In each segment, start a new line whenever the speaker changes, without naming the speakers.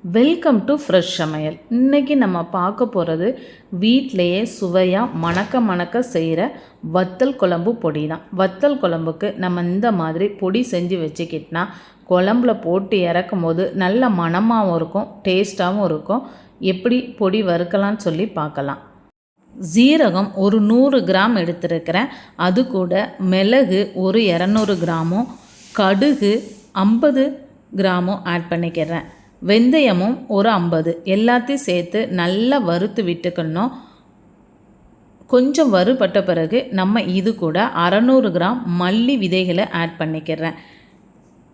Welcome to fresh சமையல். இன்றைக்கி நம்ம பார்க்க போகிறது வீட்டிலையே சுவையாக மணக்க மணக்க செய்கிற வத்தல் குழம்பு பொடி தான் வத்தல் குழம்புக்கு நம்ம இந்த மாதிரி பொடி செஞ்சு வச்சுக்கிட்டோன்னா குழம்புல போட்டு இறக்கும் போது நல்ல மணமாகவும் இருக்கும் டேஸ்ட்டாகவும் இருக்கும். எப்படி பொடி வறுக்கலாம்னு சொல்லி பார்க்கலாம். ஜீரகம் ஒரு நூறு கிராம் எடுத்திருக்கிறேன். அது கூட மிளகு ஒரு இரநூறு கிராமும் கடுகு ஐம்பது கிராமும் ஆட் பண்ணிக்கிறேன். வெந்தயமும் ஒரு ஐம்பது. எல்லாத்தையும் சேர்த்து நல்லா வறுத்து விட்டுக்கணும். கொஞ்சம் வறுபட்ட பிறகு நம்ம இது கூட அறநூறு கிராம் மல்லி விதைகளை ஆட் பண்ணிக்கிறேன்.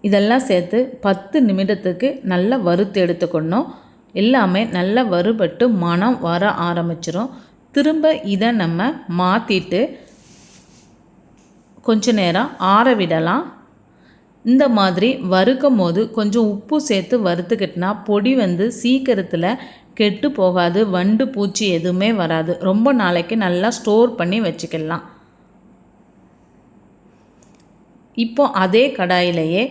இதெல்லாம் சேர்த்து பத்து நிமிடத்துக்கு நல்லா வறுத்து எடுத்துக்கணும். எல்லாமே நல்லா வறுபட்டு மனம் வர ஆரம்பிச்சிரும். திரும்ப இதை நம்ம மாற்றிட்டு கொஞ்ச நேரம் ஆற விடலாம். இந்த மாதிரி வறுக்கும் போது கொஞ்சம் உப்பு சேர்த்து வறுத்துக்கிட்டனா பொடி வந்து சீக்கிரத்தில் கெட்டு போகாது வண்டு பூச்சி எதுவுமே வராது. ரொம்ப நாளைக்கு நல்லா ஸ்டோர் பண்ணி வச்சுக்கலாம். இப்போ அதே கடாயிலேயே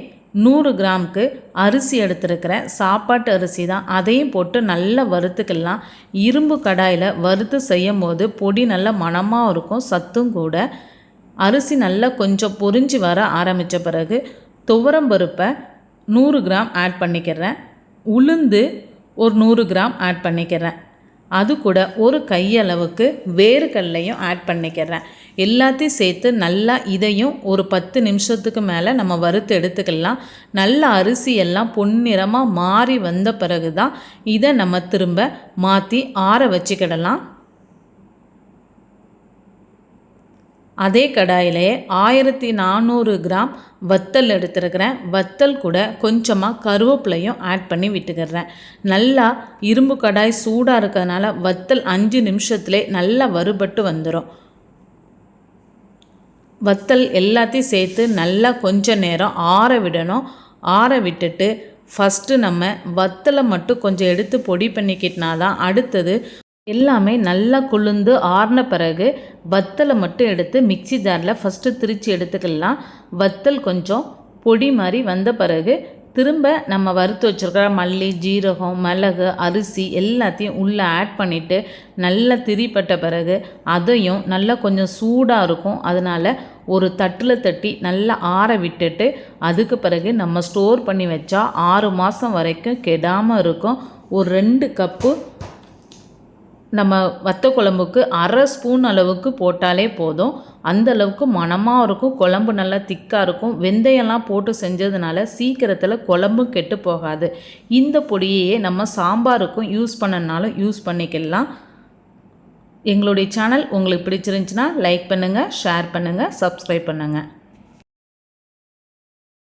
நூறு கிராம்க்கு அரிசி எடுத்துருக்கிறேன் சாப்பாட்டு அரிசி தான். அதையும் போட்டு நல்லா வறுத்துக்கலாம். இரும்பு கடாயில் வறுத்து செய்யும் போது பொடி நல்ல மணமாக இருக்கும் சத்தும் கூட. அரிசி நல்லா கொஞ்சம் பொரிஞ்சு வர ஆரம்பித்த பிறகு துவரம் பருப்பை நூறு கிராம் ஆட் பண்ணிக்கிறேன். உளுந்து ஒரு நூறு கிராம் ஆட் பண்ணிக்கிறேன். அது கூட ஒரு கையளவுக்கு வேர்க்கடலையும் ஆட் பண்ணிக்கிறேன். எல்லாத்தையும் சேர்த்து நல்லா இதையும் ஒரு பத்து நிமிஷத்துக்கு மேலே நம்ம வறுத்து எடுத்துக்கலாம். நல்ல அரிசி எல்லாம் பொன்னிறமாக மாறி வந்த பிறகு தான் இதை நம்ம திரும்ப மாற்றி ஆற வச்சுக்கிடலாம். அதே கடாயிலே ஆயிரத்தி நானூறு கிராம் வத்தல் எடுத்துருக்கிறேன். வத்தல் கூட கொஞ்சமாக கருவேப்பிலையும் ஆட் பண்ணி விட்டுக்கிறேன். நல்லா இரும்பு கடாய் சூடாக இருக்கிறதுனால வத்தல் அஞ்சு நிமிஷத்துலே நல்லா வறுபட்டு வந்துடும் வத்தல் எல்லாத்தையும் சேர்த்து நல்லா கொஞ்ச நேரம் ஆற விடணும். ஆற விட்டுட்டு ஃபஸ்ட்டு நம்ம வத்தலை மட்டும் கொஞ்சம் எடுத்து பொடி பண்ணிக்கிட்டனா தான் அடுத்தது எல்லாமே நல்லா குளிர்ந்து ஆறின பிறகு வத்தலை மட்டும் எடுத்து மிக்சி ஜாரில் ஃபஸ்ட்டு திரித்து எடுத்துக்கலாம். வத்தல் கொஞ்சம் பொடி மாதிரி வந்த பிறகு திரும்ப நம்ம வறுத்து வச்சுருக்கிற மல்லி ஜீரகம் மிளகு அரிசி எல்லாத்தையும் உள்ளே ஆட் பண்ணிவிட்டு நல்லா திரிப்பட்ட பிறகு அதையும் நல்லா கொஞ்சம் சூடாக இருக்கும். அதனால் ஒரு தட்டில் தட்டி நல்லா ஆற விட்டுட்டு அதுக்கு பிறகு நம்ம ஸ்டோர் பண்ணி வச்சா ஆறு மாதம் வரைக்கும் கெடாமல் இருக்கும். ஒரு ரெண்டு கப்பு நம்ம வத்த குழம்புக்கு அரை ஸ்பூன் அளவுக்கு போட்டாலே போதும். அந்த அளவுக்கு மணமாக இருக்கும் குழம்பு நல்லா திக்காக இருக்கும். வெந்தயம்லாம் போட்டு செஞ்சதுனால சீக்கிரத்தில் குழம்பு கெட்டு போகாது. இந்த பொடியையே நம்ம சாம்பாருக்கும் யூஸ் பண்ணனாலும் யூஸ் பண்ணிக்கலாம். எங்களுடைய சேனல் உங்களுக்கு பிடிச்சிருந்துச்சின்னா லைக் பண்ணுங்கள் ஷேர் பண்ணுங்கள் சப்ஸ்கிரைப் பண்ணுங்கள்